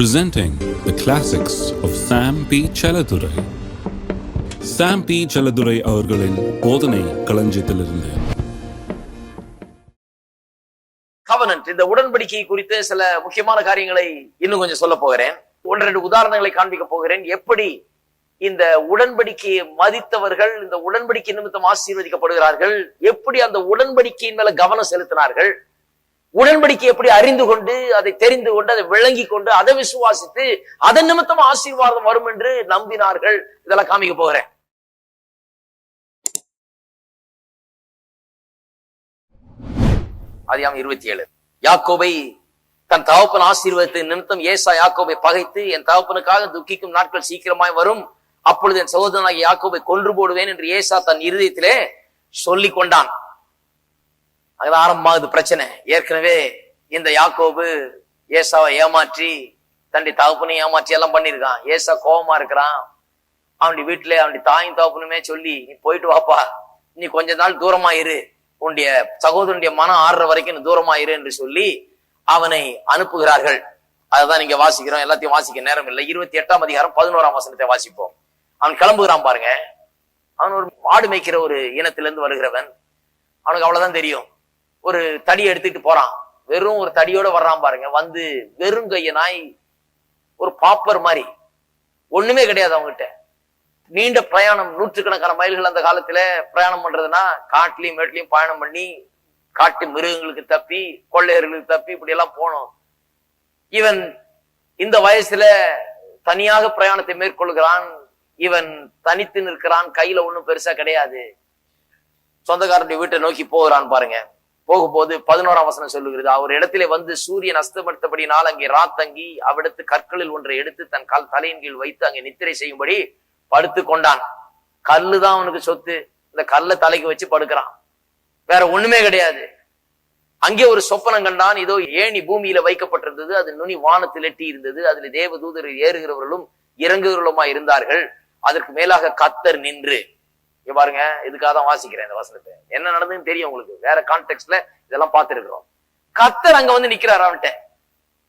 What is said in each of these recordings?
Presenting the classics of Sam P. Chaladurai. Sam P Chelladurai அவர்களின் போதனை களஞ்சியத்திலிருந்து covenant இந்த உடன்படிக்கை குறித்து சில முக்கியமான காரியங்களை இன்னும் கொஞ்சம் சொல்ல போகிறேன் ஒன்று ரெண்டு உதாரணங்களை காண்பிக்க போகிறேன் எப்படி இந்த உடன்படிக்கையை மதித்தவர்கள் இந்த உடன்படிக்கை நிமித்தம் ஆசீர்வதிக்கப்படுகிறார்கள் எப்படி அந்த உடன்படிக்கையின் மேல கவனம் செலுத்தினார்கள் உடன்படிக்கை எப்படி அறிந்து கொண்டு அதை தெரிந்து கொண்டு அதை விளங்கி கொண்டு அதை விசுவாசித்து அதன் நிமித்தம் ஆசீர்வாதம் வரும் என்று நம்பினார்கள். இதெல்லாம் காமிக்க போகிறேன். அதிகாம் இருபத்தி ஏழு. யாக்கோபை தன் தகப்பன் ஆசீர்வாதத்தை நிமித்தம் ஏசா யாக்கோபை பகைத்து என் தகப்பனுக்காக துக்கிக்கும் நாட்கள் சீக்கிரமாய் வரும். அப்பொழுது என் சகோதரனாகிய யாக்கோபை கொன்று போடுவேன் என்று ஏசா தன் இருதயத்திலே சொல்லிக் கொண்டான். அங்கதான் ஆரம்பமாகுது பிரச்சனை. ஏற்கனவே இந்த யாக்கோபு ஏசாவை ஏமாற்றி தன்னுடைய தகப்பனையும் ஏமாற்றி எல்லாம் பண்ணியிருக்கான் ஏசா கோபமா இருக்கிறான். அவனுடைய வீட்டுல அவனுடைய தாயும் தகப்பனுமே சொல்லி நீ போயிட்டு வாப்பா. நீ கொஞ்ச நாள் தூரமா இரு. உன்னுடைய சகோதரனுடைய மனம் ஆடுற வரைக்கும் நீ தூரமா இரு என்று சொல்லி அவனை அனுப்புகிறார்கள். அதுதான் நீங்க வாசிக்கிறோம். எல்லாத்தையும் வாசிக்க நேரம் இல்லை. இருபத்தி எட்டாம் அதிகாரம் பதினோராம் வசனத்தை வாசிப்போம். அவன் கிளம்புகிறான் பாருங்க. அவன் ஒரு மாடு மேய்க்கிற ஒரு இனத்திலிருந்து வருகிறவன். அவனுக்கு அவ்வளவுதான் தெரியும். ஒரு தடி எடுத்துட்டு போறான். வெறும் ஒரு தடியோட வர்றான் பாருங்க. வந்து வெறும் கையனாய் ஒரு பாப்பர் மாதிரி. ஒண்ணுமே கிடையாது அவங்ககிட்ட நீண்ட பிரயாணம் நூற்றுக்கணக்கான மைல்கள் அந்த காலத்துல பிரயாணம் பண்றதுன்னா காட்டுலயும் மேட்லயும் பயணம் பண்ணி காட்டு மிருகங்களுக்கு தப்பி கொள்ளையர்களுக்கு தப்பி இப்படி எல்லாம் போனோம். இவன் இந்த வயசுல தனியாக பிரயாணத்தை மேற்கொள்கிறான். இவன் தனித்து நிற்கிறான். கையில ஒண்ணும் பெருசா கிடையாது. சொந்தக்காரனுடைய வீட்டை நோக்கி போகிறான் பாருங்க. போகும்போது பதினோராம் வசனம் சொல்லுகிறது அவர் இடத்திலே வந்து சூரியன் அஸ்தமர்த்தபடினால் அங்கே ராத்தங்கி அவடுத்து கற்களில் ஒன்றை எடுத்து தன் கால் தலையின் கீழ் வைத்து அங்கே நித்திரை செய்யும்படி படுத்து கொண்டான். கல்லுதான் அவனுக்கு சொத்து. இந்த கல்லை தலைக்கு வச்சு படுக்கிறான். வேற ஒண்ணுமே கிடையாது. அங்கே ஒரு சொப்பனம் கண்டான். இதோ ஏணி பூமியில வைக்கப்பட்டிருந்தது. அது நுனி வானத்தில் எட்டி இருந்தது. அதுல தேவதூதர் ஏறுகிறவர்களும் இறங்குகிறவர்களுமா இருந்தார்கள். அதற்கு மேலாக கத்தர் நின்று இங்க பாருங்க இதுக்காக தான் வாசிக்கிறேன் இந்த வசனத்தை. என்ன நடந்ததுன்னு தெரியும் உங்களுக்கு. வேற கான்டெக்ட்ல இதெல்லாம் பார்த்துருக்குறோம். கத்தர் அங்க வந்து நிக்கிறார் அவன்கிட்ட.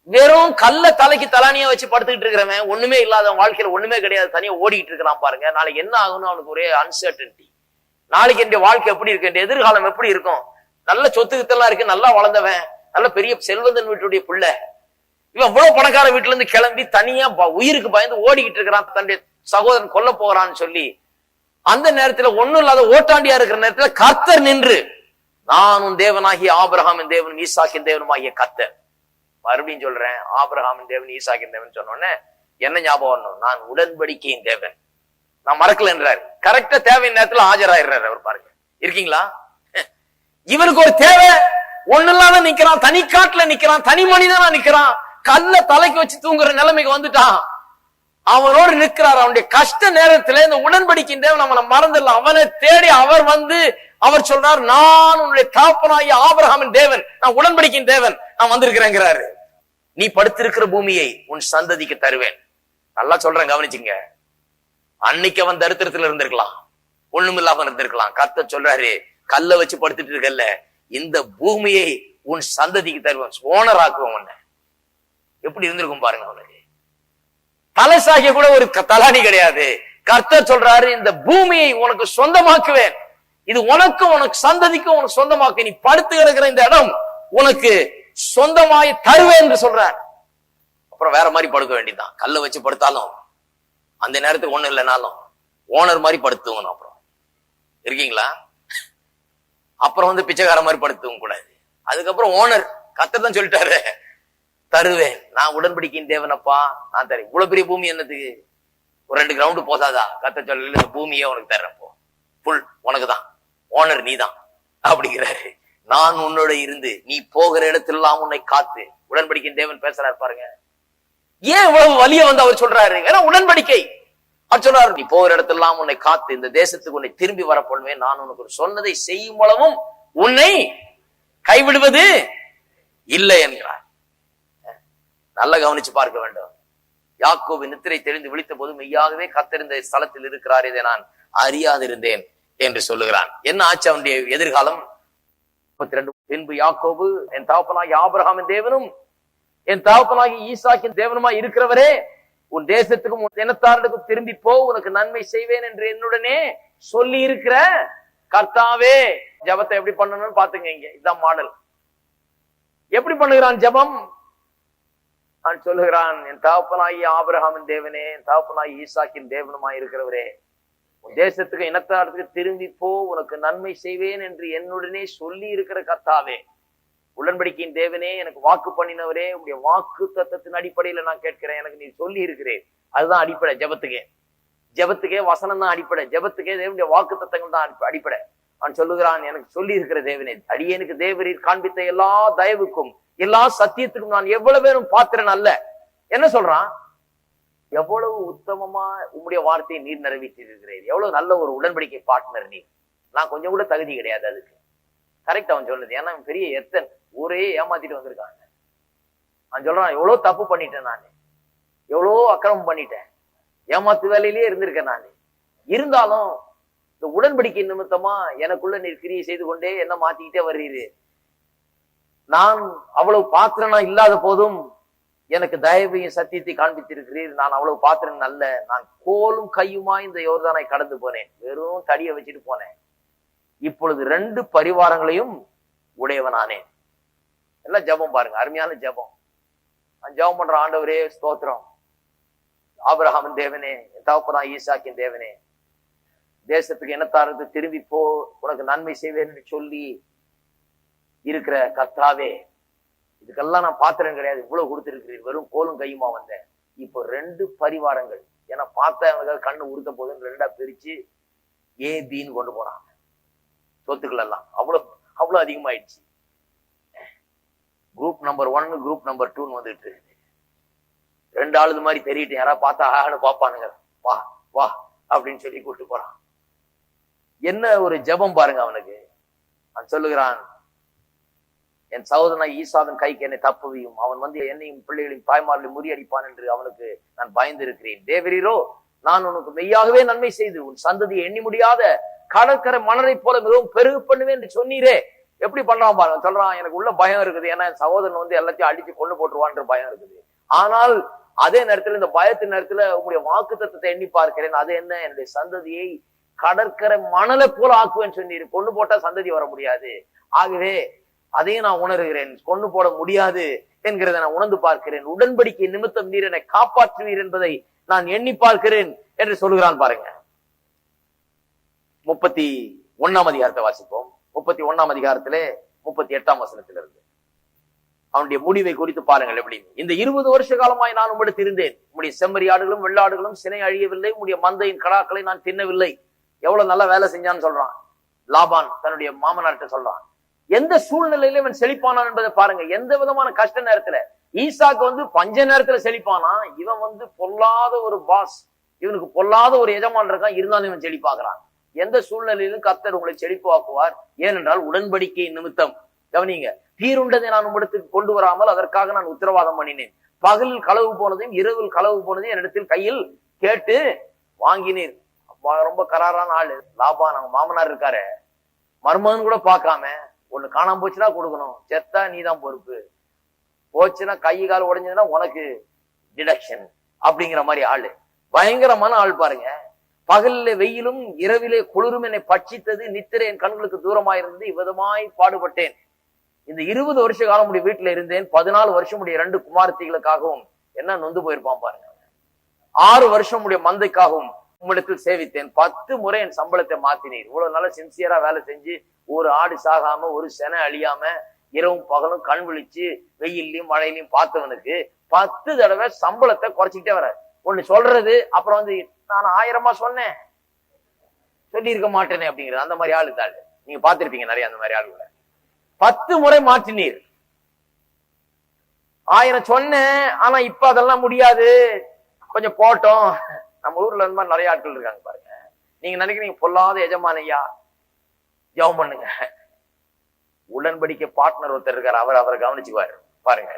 வெறும் கல்ல தலைக்கு தலானியா வச்சு படுத்துக்கிட்டு இருக்கிறவன் ஒண்ணுமே இல்லாத வாழ்க்கையில ஒண்ணுமே கிடையாது. தனியா ஓடிக்கிட்டு இருக்கிறான் பாருங்க. நாளைக்கு என்ன ஆகும்னு அவனுக்கு ஒரே அன்சர்டன்டி நாளைக்கு என்னுடைய வாழ்க்கை எப்படி இருக்கு? என் எதிர்காலம் எப்படி இருக்கும்? நல்ல சொத்துக்கத்தெல்லாம் இருக்கு. நல்லா வளர்ந்தவன். நல்ல பெரிய செல்வந்தன் வீட்டுடைய பிள்ளை. இவன் இவ்வளவு பணக்கார வீட்டுல இருந்து கிளம்பி தனியா ப- உயிருக்கு பயந்து ஓடிக்கிட்டு இருக்கிறான். தன்னுடைய சகோதரன் கொல்ல போகிறான்னு சொல்லி அந்த நேரத்துல ஒண்ணும் இல்லாத ஓட்டாண்டியா இருக்கிற நேரத்துல கர்த்தர் நின்று நானும் தேவனாகிய ஆபிரஹாமின் தேவன் ஈசாக்கின் தேவனுமாகிய கர்த்தர். மறுபடியும் சொல்றேன் ஆபிரஹாமின் தேவன் ஈசாக்கின் தேவன் சொன்ன உடனே என்ன ஞாபகம் வரணும்? நான் உடன்படிக்கையின் தேவன். நான் மறக்கலன்றாரு கரெக்டா தேவையின் நேரத்துல ஆஜராயிடுறாரு அவர் பாருங்க. இருக்கீங்களா? இவனுக்கு ஒரு தேவை. ஒண்ணு இல்லாத நிக்கிறான் தனி காட்டுல நிக்கிறான் தனி மனிதனா நிக்கிறான். கல்ல தலைக்கு வச்சு தூங்குற நிலைமைக்கு வந்துட்டான். அவனோடு நிற்கிறார். அவனுடைய கஷ்ட நேரத்துல இந்த உடன்படிக்கையின் தேவன் அவனை மறந்துடலாம் அவனை தேடி அவர் வந்து அவர் சொல்றார் நான் உன்னுடைய தாப்பனாகிய ஆபரகாமின் தேவன். நான் உடன்படிக்கின் தேவன். நான் வந்திருக்கிறேங்கிறாரு. நீ படுத்திருக்கிற பூமியை உன் சந்ததிக்கு தருவேன். நல்லா சொல்றேன் கவனிச்சுங்க. அன்னைக்கு அவன் தரித்திரத்துல இருந்திருக்கலாம். ஒண்ணுமில்லாம இருந்திருக்கலாம். கத்த சொல்றாரு கல்ல வச்சு படுத்துட்டு இருக்கல்ல. இந்த பூமியை உன் சந்ததிக்கு தருவேன். ஓனர் ஆக்குவேன் உன்னை. எப்படி இருந்திருக்கும் பாருங்க அவனுக்கு. தலசாகிய கூட ஒரு க- தலானி கிடையாது. கர்த்தர் சொல்றாரு இந்த பூமியை உனக்கு சொந்தமாக்குவேன். இது உனக்கும் உனக்கு சந்ததிக்கும் உனக்கு சொந்தமாக்கு. நீ படுத்து கிடக்கிற இந்த இடம் உனக்கு சொந்தமாய் தருவேன் என்று சொல்றார். அப்புறம் வேற மாதிரி படுக்க வேண்டியதுதான். கல்ல வச்சு படுத்தாலும் அந்த நேரத்துக்கு ஒண்ணும் இல்லைனாலும் ஓனர் மாதிரி படுத்துவோம் அப்புறம். இருக்கீங்களா? அப்புறம் வந்து பிச்சைக்கார மாதிரி படுத்துவங்க கூடாது. அதுக்கப்புறம் ஓனர் கத்தர் தான் சொல்லிட்டாரு. தருவேன். நான் உடன்படிக்கையின் தேவனப்பா நான் தரேன். இவ்வளவு பெரிய பூமி என்னத்துக்கு? ஒரு ரெண்டு கிரவுண்டு போதாதா? கத்த சொல்ல இந்த பூமியே உனக்கு தர்றப்போ புல் உனக்கு தான். ஓனர் நீ தான் அப்படிங்கிறாரு. நான் உன்னோட இருந்து நீ போகிற இடத்திலெல்லாம் உன்னை காத்து. உடன்படிக்கையின் தேவன் பேசுறாரு பாருங்க. ஏன் இவ்வளவு வலிய வந்து அவர் சொல்றாரு? ஏன்னா உடன்படிக்கை. அவர் சொல்றாரு நீ போகிற இடத்தெல்லாம் உன்னை காத்து இந்த தேசத்துக்கு உன்னை திரும்பி வரப்படுவேன் நான் உனக்கு ஒரு சொன்னதை செய்யும் மூலமும் உன்னை கைவிடுவது இல்லை என்கிறார். நல்ல கவனிச்சு பார்க்க வேண்டும். யாக்கோபு நித்திரை தெரிந்து விழித்த போது மெய்யாகவே கத்திருந்த ஸ்தலத்தில் இருக்கிறார் இதை நான் அறியாதிருந்தேன் என்று சொல்லுகிறான். என்ன ஆச்சு அவனுடைய எதிர்காலம்? முப்பத்தி ரெண்டு பின்பு யாக்கோபு என் தாப்பனாகி ஆபிரகாமின் தேவனும் என் தாப்பனாகி ஈசாக்கின் தேவனுமாய் இருக்கிறவரே உன் தேசத்துக்கும் உன் இனத்தாருக்கும் திரும்பி போ உனக்கு நன்மை செய்வேன் என்று என்னுடனே சொல்லி இருக்கிற கர்த்தாவே ஜபத்தை எப்படி பண்ணணும்னு பாத்துங்க இங்க. இதான் மாடல். எப்படி பண்ணுகிறான் ஜெபம்? நான் சொல்லுகிறான் என் தாப்பனாயி ஆபிரஹாமின் தேவனே என் தகப்பனாகி ஈசாக்கின் தேவனுமாய் இருக்கிறவரே உன் தேசத்துக்கு இனத்தாரத்துக்கு திரும்பி போ உனக்கு நன்மை செய்வேன் என்று என்னுடனே சொல்லி இருக்கிற கர்த்தாவே உடன்படிக்கையின் தேவனே எனக்கு வாக்கு பண்ணினவரே உடைய வாக்கு தத்தத்தின் அடிப்படையில நான் கேட்கிறேன் எனக்கு நீ சொல்லி இருக்கிறேன். அதுதான் அடிப்படை ஜெபத்துக்கே. ஜெபத்துக்கே வசனம் தான் அடிப்படை ஜெபத்துக்கே தேவனுடைய வாக்கு தத்தங்கள் தான் அடிப்படை. அவன் சொல்லுகிறான் எனக்கு சொல்லி இருக்கிற தேவனே அடியனுக்கு தேவரீர் காண்பித்த எல்லா தயவுக்கும் எல்லா சத்தியத்துக்கும் நான் எவ்வளவு பேரும் பாத்திரன் அல்ல. என்ன சொல்றான்? எவ்வளவு உத்தமமா உம்முடைய வார்த்தையை நீர் நிறைவேற்றிருக்கிறீர் எவ்வளவு நல்ல ஒரு உடன்படிக்கை பார்ட்னர் நீ நான் கொஞ்சம் கூட தகுதி கிடையாது அதுக்கு. கரெக்ட் அவன் சொல்லுது. ஏன்னா அவன் பெரிய எத்தன் ஊரே ஏமாத்திட்டு வந்திருக்காங்க அவன் சொல்றான் எவ்வளவு தப்பு பண்ணிட்டேன் நான். எவ்வளோ அக்கிரமம் பண்ணிட்டேன். ஏமாத்து வேலையிலேயே இருந்திருக்கேன் நான். இருந்தாலும் இந்த உடன்படிக்கை நிமித்தமா எனக்குள்ள நீர் கிரியை செய்து கொண்டே என்ன மாத்திக்கிட்டே வர்றீரு? நான் அவ்வளவு பாத்திரனா இல்லாத போதும் எனக்கு தயவையும் சத்தியத்தை காண்பித்திருக்கிறீர். நான் அவ்வளவு பாத்திரம் அல்ல. நான் கோலும் கையுமா இந்த யோர்தானை கடந்து போனேன். வெறும் தடியை வச்சுட்டு போனேன். இப்பொழுது ரெண்டு பரிவாரங்களையும் உடையவனானேன் எல்லாம் ஜெபம் பாருங்க. அருமையான ஜெபம். நான் ஜெபம் பண்ற ஆண்டவரே ஸ்தோத்திரம். ஆபிரகாமின் தேவனே என் தகப்பனா ஈசாக்கின் தேவனே. தேசத்துக்கு இனத்தாருக்கு திரும்பி போ உனக்கு நன்மை செய்வேன்னு சொல்லி இருக்கிற கத்தாவே இதுக்கெல்லாம் நான் பாத்திரம் கிடையாது. இவ்வளவு கொடுத்துருக்கிறேன் வெறும் கோலும் கையுமா வந்தேன். இப்போ ரெண்டு பரிவாரங்கள். ஏன்னா பார்த்தா அவனுக்காக கண்ணு உறுத்த போதுன்னு ரெண்டா பிரிச்சு ஏ பின்னு கொண்டு போனான் சொத்துக்கள் எல்லாம். அவ்வளவு அவ்வளவு அதிகமாயிடுச்சு. குரூப் நம்பர் ஒன்னு குரூப் நம்பர் டூன்னு வந்துட்டு ரெண்டு ஆளுது மாதிரி தெரியிட்டு யாராவது பார்த்தா ஆன்னு பார்ப்பானுங்க. வா வா அப்படின்னு சொல்லி கூப்பிட்டு போறான். என்ன ஒரு ஜெபம் பாருங்க அவனுக்கு. அவன் சொல்லுகிறான் என் சகோதரன் ஈசாவின் கைக்கு என்னை தப்புவியும். அவன் வந்து என்னையும் பிள்ளைகளையும் தாய்மார்களையும் முறியடிப்பான் என்று அவனுக்கு நான் பயந்து இருக்கிறேன் தேவரீரோ நான் உனக்கு மெய்யாகவே நன்மை செய்து உன் சந்ததியை எண்ணி முடியாத கடற்கரை மணலை போல மிகவும் பெருகு பண்ணுவேன் என்று சொன்னீரே. எப்படி பண்றான் பாருங்க. சொல்றான் எனக்கு உள்ள பயம் இருக்குது. ஏன்னா என் சகோதரன் வந்து எல்லாத்தையும் அடிச்சு கொண்டு போட்டுருவான்ற பயம் இருக்குது. ஆனால் அதே நேரத்துல இந்த பயத்தின் நேரத்துல உங்களுடைய வாக்கு தத்துவத்தை எண்ணி பார்க்கிறேன். அது என்ன? என்னுடைய சந்ததியை கடற்கரை மணலை போல ஆக்குவேன் சொன்னீர். கொண்டு போட்டா சந்ததி வர முடியாது. ஆகவே அதையும் நான் உணர்கிறேன். கொண்டு போட முடியாது என்கிறத நான் உணர்ந்து பார்க்கிறேன். உடன்படிக்கை நிமித்தம் நீர் என்னை காப்பாற்றுவீர் என்பதை நான் எண்ணி பார்க்கிறேன் என்று சொல்லுகிறான் பாருங்க. முப்பத்தி ஒண்ணாம் அதிகாரத்தை வாசிப்போம். முப்பத்தி ஒண்ணாம் அதிகாரத்திலே முப்பத்தி எட்டாம் வசனத்திலிருந்து. அவனுடைய முடிவை குறித்து பாருங்கள் எப்படி. இந்த இருபது வருஷ காலமாய் நான் உம்மிடத்தில் இருந்தேன் உம்முடைய செம்மறியாடுகளும் வெள்ளாடுகளும் சினை அழியவில்லை. உம்முடைய மந்தையின் கடாக்களை நான் தின்னவில்லை. எவ்வளவு நல்லா வேலை செஞ்சான்னு சொல்றான். லாபான் தன்னுடைய மாமனார்கிட்ட சொல்றான். எந்த சூழ்நிலையில இவன் செழிப்பானான் என்பதை பாருங்க. எந்த விதமான கஷ்ட நேரத்துல? ஈசாக்கு வந்து பஞ்ச நேரத்துல செழிப்பானா? இவன் வந்து பொல்லாத ஒரு பாஸ் இவனுக்கு பொல்லாத ஒரு எஜமான் இருக்கான். இருந்தாலும் இவன் செழிப்பாக்குறான் எந்த சூழ்நிலையிலும் கர்த்தர் உங்களை செழிப்பாக்குவார். ஏனென்றால் உடன்படிக்கை நிமித்தம். கவனிங்க. தீருண்டதை நான் உங்களிடத்துக்கு கொண்டு வராமல் அதற்காக நான் உத்தரவாதம் பண்ணினேன். பகலில் களவு போனதையும் இரவில் களவு போனதையும் என்னிடத்தில் கையில் கேட்டு வாங்கினேன். ரொம்ப கராரான ஆளு. லாபா நம்ம மாமனார் இருக்காரு. மருமகன் கூட பார்க்காம ஒண்ணு காணாம போச்சுன்னா கொடுக்கணும். செத்தா நீதான் பொறுப்பு. போச்சுன்னா கை கால் உடைஞ்சதுன்னா உனக்கு டிடக்ஷன் அப்படிங்கிற மாதிரி ஆளு. பயங்கரமான ஆள் பாருங்க. பகலிலே வெயிலும் இரவிலே குளிரும் என்னை பட்சித்தது நித்திரை என் கண்களுக்கு தூரமாயிருந்தது இவ்விதமாய் பாடுபட்டேன். இந்த இருபது வருஷ காலம் உடைய வீட்டுல இருந்தேன். பதினாலு வருஷம் உடைய ரெண்டு குமார்த்திகளுக்காகவும் என்ன நொந்து போயிருப்பான் பாருங்க. ஆறு வருஷம் உடைய மந்தைக்காகவும் உம்மிடத்தில் சேவித்தேன். பத்து முறை என் சம்பளத்தை மாத்தினீர். இவ்வளவு நல்லா சின்சியரா வேலை செஞ்சு ஒரு ஆடு சாகாம ஒரு செனை அழியாம இரவும் பகலும் கண் விழிச்சு வெயில்லையும் மழையிலையும் பார்த்தவனுக்கு பத்து தடவை சம்பளத்தை குறைச்சிக்கிட்டே வர ஒண்ணு சொல்றது அப்புறம் வந்து நான் ஆயிரமா சொன்னேன். சொல்லி இருக்க மாட்டேனே அப்படிங்கிறது. அந்த மாதிரி ஆளு. தாள் நீங்க பார்த்திருப்பீங்க நிறைய அந்த மாதிரி ஆளுகளை. பத்து முறை மாற்றினீர். ஆயிரம் சொன்னேன் ஆனா இப்ப அதெல்லாம் முடியாது. கொஞ்சம் போட்டோம். நம்ம ஊர்ல இந்த மாதிரி நிறைய ஆட்கள் இருக்காங்க பாருங்க. நீங்க நினைக்கிறீங்க பொல்லாத எஜமானையா? ஜெபம் பண்ணுங்க. உடன்படிக்கை பார்ட்னர் ஒருத்தர் இருக்காரு அவர் அவரை கவனிச்சுக்குவாரு. பாருங்க.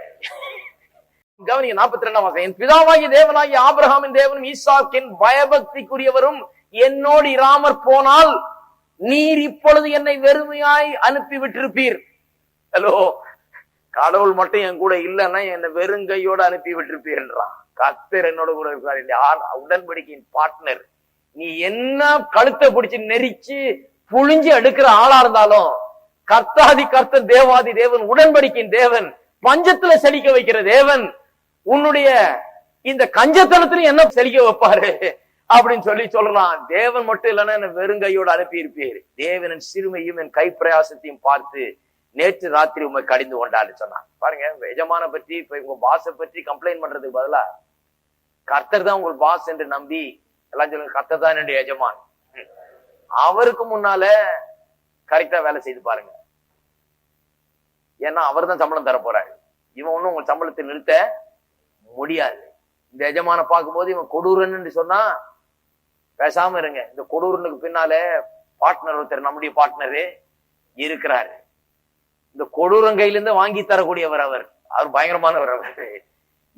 கவனிங்க நாற்பத்தி ரெண்டாம் வாசம் என் தேவனாகி தேவனாகிய ஆபிரகாமின் தேவனும் ஈசாக்கின் பயபக்திக்குரியவரும் என்னோடு இராமற் போனால் நீர் இப்பொழுது என்னை வெறுமையாய் அனுப்பி விட்டிருப்பீர் ஹலோ கடவுள் மட்டும் என் கூட இல்லைன்னா என்னை வெறுங்கையோட அனுப்பி விட்டிருப்பீர்ன்றான் கத்தர் என்னோட கூட இருக்காரு இந்த உடன்படிக்கையின் பார்ட்னர் நீ என்ன கழுத்தை பிடிச்சு நெரிச்சு புழிஞ்சு எடுக்கிற ஆளா இருந்தாலும் கர்த்தாதி கர்த்தன் தேவாதி தேவன் உடன்படிக்கையின் தேவன் பஞ்சத்துல செழிக்க வைக்கிற தேவன் உன்னுடைய இந்த கஞ்சத்தனத்துல என்ன செழிக்க வைப்பாரு? அப்படின்னு சொல்லி சொல்றான். தேவன் மட்டும் இல்லைன்னா என்ன வெறுங்கையோடு அனுப்பி இருப்பீர் தேவனின் சிறுமையும் என் கைப்பிரயாசத்தையும் பார்த்து நேற்று ராத்திரி உண்மை கடிந்து கொண்டாரு சொன்னான் பாருங்க எஜமான பற்றி இப்ப உங்க பாஸை பற்றி கம்ப்ளைண்ட் பண்றதுக்கு பதிலா கர்த்தர் தான் உங்கள் பாஸ் என்று நம்பி எல்லாம் சொல்லுங்க கர்த்தர் தான் என்னுடைய எஜமான். அவருக்கு முன்னால கரெக்டா வேலை செய்து பாருங்க. ஏன்னா அவர் தான் சம்பளம் தர போறாரு. இவன் ஒண்ணும் உங்க சம்பளத்தை நிறுத்த முடியாது. இந்த எஜமான பார்க்கும்போது இவன் கொடூரன்னு சொன்னா பேசாம இருங்க. இந்த கொடூரனுக்கு பின்னால பார்ட்னர் ஒருத்தர் நம்முடைய பார்ட்னரு இருக்கிறாரு. இந்த கொடூரம் கையிலிருந்து வாங்கி தரக்கூடியவர் அவர். அவர் பயங்கரமானவர் அவர்.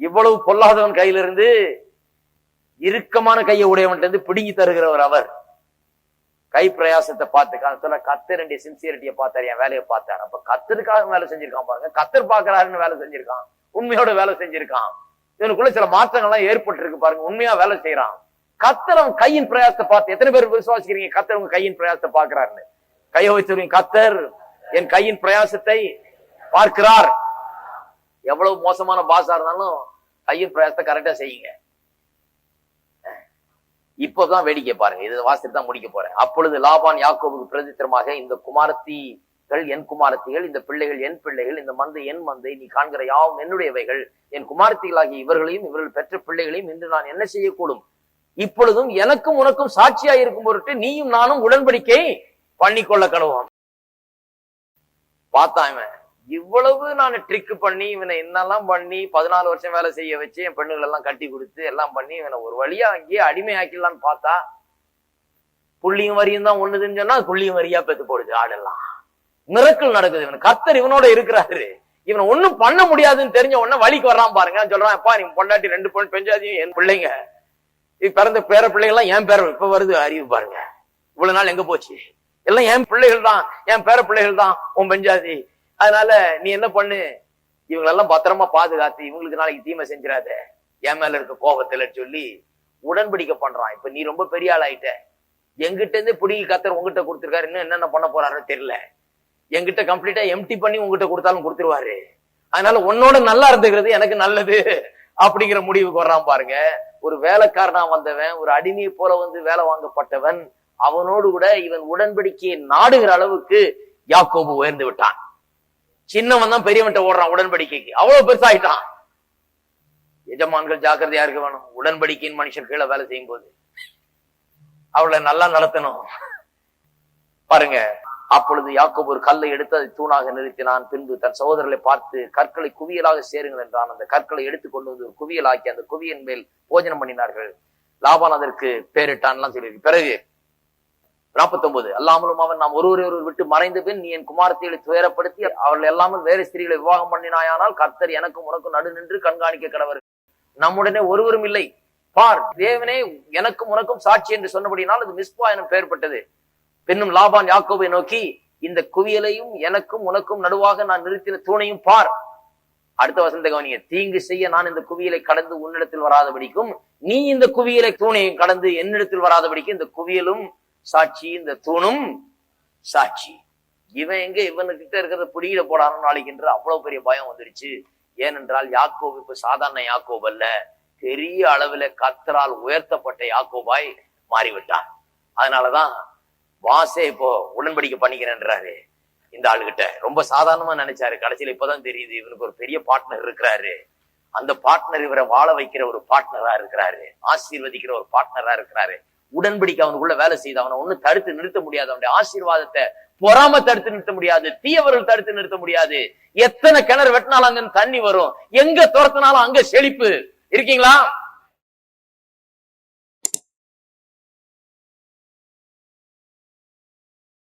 இவ்வளவு பொல்லாதவன் கையில இருந்து இறுக்கமான கையை உடையவன்ட்டு இருந்து பிடுங்கி தருகிறவர் அவர். கை பிரயாசத்தை பார்த்து காலத்துல கத்தருடைய சின்சியரிட்டியை பார்த்தாரு என் வேலையை பார்த்தாரு. அப்ப கத்தருக்காக வேலை செஞ்சிருக்கான் பாருங்க. கத்தர் பாக்குறாருன்னு வேலை செஞ்சிருக்கான். உண்மையோட வேலை செஞ்சிருக்கான். இவனுக்குள்ள சில மாற்றங்கள்லாம் ஏற்பட்டு இருக்கு பாருங்க. உண்மையா வேலை செய்யறான் கத்தர் அவன் கையின் பிரயாசத்தை பார்த்து எத்தனை பேர் விசுவாசிக்கிறீங்க? கத்தர் உங்க கையின் பிரயாசத்தை பாக்குறாருன்னு கையை வச்சிருக்கீங்க கத்தர் என் கையின் பிரயாசத்தை பார்க்கிறார். எவ்வளவு மோசமான பாசா இருந்தாலும் கையின் பிரயாசத்தை கரெக்டா செய்யுங்க. இப்பதான் வேடிக்கை பாருங்க. இது வாசித்து தான் முடிக்க போறேன். அப்பொழுது லாபான் யாக்கோவுக்கு பிரதித்திரமாக இந்த குமாரத்திகள் என் குமாரத்திகள் இந்த பிள்ளைகள் என் பிள்ளைகள் இந்த மந்தை என் மந்தை நீ காண்கிற யாவும் என்னுடையவைகள். என் குமாரத்திகளாகிய இவர்களையும் இவர்கள் பெற்ற பிள்ளைகளையும் இன்று நான் என்ன செய்யக்கூடும்? இப்பொழுதும் எனக்கும் உனக்கும் சாட்சியா இருக்கும் பொருட்டு நீயும் நானும் உடன்படிக்கை பண்ணிக்கொள்ள கனவாம் பார்த்தான் இவன். இவ்வளவு நான் ட்ரிக் பண்ணி இவனை என்னெல்லாம் பண்ணி பதினாலு வருஷம் வேலை செய்ய வச்சு என் பெண்ணுகள் எல்லாம் கட்டி கொடுத்து எல்லாம் பண்ணி இவனை ஒரு வழியா அங்கேயே அடிமை அடிமையாக்கிடலான்னு பார்த்தா புள்ளியும் வரியும் தான் ஒண்ணுதுன்னு சொன்னா புள்ளியும் வரியா பெத்து போடுது ஆடெல்லாம். மிரக்கல் நடக்குது இவன் கத்தர் இவனோட இருக்கிறாரு. இவனை ஒண்ணும் பண்ண முடியாதுன்னு தெரிஞ்ச உடனே வழிக்கு வர்றான் பாருங்க. சொல்றான் அப்பா நீ பொண்டாட்டி ரெண்டு பொண்ணு பெஞ்சாதியும் என் பிள்ளைங்க. பிறந்த பேர பிள்ளைங்க எல்லாம் என் பேர இப்ப வருது அறிவு பாருங்க. இவ்வளவு நாள் எங்க போச்சு? எல்லாம் என் பிள்ளைகள் தான் என் பேர பிள்ளைகள் தான் உன் பெஞ்சாதி. அதனால நீ என்ன பண்ணு? இவங்களெல்லாம் பத்திரமா பாதுகாத்து இவங்களுக்கு நாளைக்கு தீமை செஞ்சிடாத. என் மேல இருக்க கோபத்துல சொல்லி உடன்படிக்கை பண்றான். இப்ப நீ ரொம்ப பெரிய ஆள் ஆயிட்ட எங்கிட்ட இருந்து பிடிங்கி கத்தர் உங்ககிட்ட கொடுத்துருக்காரு. இன்னும் என்னென்ன பண்ண போறாருன்னு தெரியல. என்கிட்ட கம்ப்ளீட்டா எம்டி பண்ணி உங்ககிட்ட கொடுத்தாலும் கொடுத்துருவாரு. அதனால உன்னோட நல்லா இருந்துக்கிறது எனக்கு நல்லது அப்படிங்கிற முடிவுக்கு வர்றான் பாருங்க. ஒரு வேலைக்காரனா வந்தவன் ஒரு அடிமையை போல வந்து வேலை வாங்கப்பட்டவன் அவனோடு கூட இவன் உடன்படிக்கையை நாடுகிற அளவுக்கு யாக்கோபு உயர்ந்து விட்டான். சின்னவன் தான் பெரியவன்ட்ட ஓடுறான் உடன்படிக்கைக்கு. அவ்வளவு பெருசாயிட்டான். எஜமான்கள் ஜாக்கிரதையா இருக்க வேணும். உடன்படிக்கையின் மனுஷன் கீழே வேலை செய்யும் போது அவளை நல்லா நடத்தணும். பாருங்க அப்பொழுது யாக்கோபு ஒரு கல்லை எடுத்து அதை தூணாக நிறுத்தினான். பின்பு தன் சகோதரர்களை பார்த்து கற்களை குவியலாக சேருங்கள் என்றான். அந்த கற்களை எடுத்து கொண்டு வந்து ஒரு குவியலாக்கி அந்த குவியின் மேல் போஜனம் பண்ணினார்கள். லாபான் அதற்கு பேரிட்டான்லாம் சொல்லியிருக்கு. பிறகு நாற்பத்தொன்பது அல்லாமலும் அவன் நாம் ஒருவரை ஒருவர் விட்டு மறைந்த பின் நீ என் குமாரத்திகளை துயரப்படுத்தி அவர்கள் எல்லாமே வேறு ஸ்திரீகளை விவாகம் பண்ணினாயானால் கர்த்தர் எனக்கும் உனக்கும் நடு நின்று கண்காணிக்க கடவர். நம்முடனே ஒருவரும் இல்லை. பார் தேவனே எனக்கும் உனக்கும் சாட்சி என்று சொன்னபடினால் அது மிஸ்பா எனும் பெயர்பட்டது பின்னும் லாபான் யாக்கோபை நோக்கி இந்த குவியலையும் எனக்கும் உனக்கும் நடுவாக நான் நிறுத்தின தூணையும் பார். அடுத்த வசந்த கவனிய தீங்கு செய்ய நான் இந்த குவியலை கடந்து உன்னிடத்தில் வராதபடிக்கும் நீ இந்த குவியலை தூணையும் கடந்து என்னிடத்தில் வராதபடிக்கும் இந்த குவியலும் சாட்சி இந்த தூணும் சாட்சி. இவன் எங்க இவனுக்கிட்ட இருக்கிறத பிடியில போடான்னு நாளைக்குன்ற அவ்வளவு பெரிய பயம் வந்துருச்சு ஏனென்றால் யாக்கோபு இப்ப சாதாரண யாக்கோப் அல்ல. பெரிய அளவுல கத்தரால் உயர்த்தப்பட்ட யாக்கோபாய் மாறிவிட்டான். அதனாலதான் வாசே இப்போ உடன்படிக்கை பண்ணிக்கிறேன்றாரு. இந்த ஆளுகிட்ட ரொம்ப சாதாரணமா நினைச்சாரு. கடைசியில இப்பதான் தெரியுது இவனுக்கு ஒரு பெரிய பார்ட்னர் இருக்கிறாரு. அந்த பார்ட்னர் இவரை வாழ வைக்கிற ஒரு பார்ட்னரா இருக்கிறாரு. ஆசீர்வதிக்கிற ஒரு பார்ட்னரா இருக்கிறாரு. உடன்படிக்கை அவனுக்குள்ள வேலை செய்து அவனை ஒண்ணு தடுத்து நிறுத்த முடியாது. அவனுடைய ஆசீர்வாதத்தை பொறாம தடுத்து நிறுத்த முடியாது. தீயவர்கள் தடுத்து நிறுத்த முடியாது. எத்தனை கிணறு வெட்டினாலும் அங்க தண்ணி வரும். எங்க துரத்தினாலும் அங்க செழிப்பு. இருக்கீங்களா?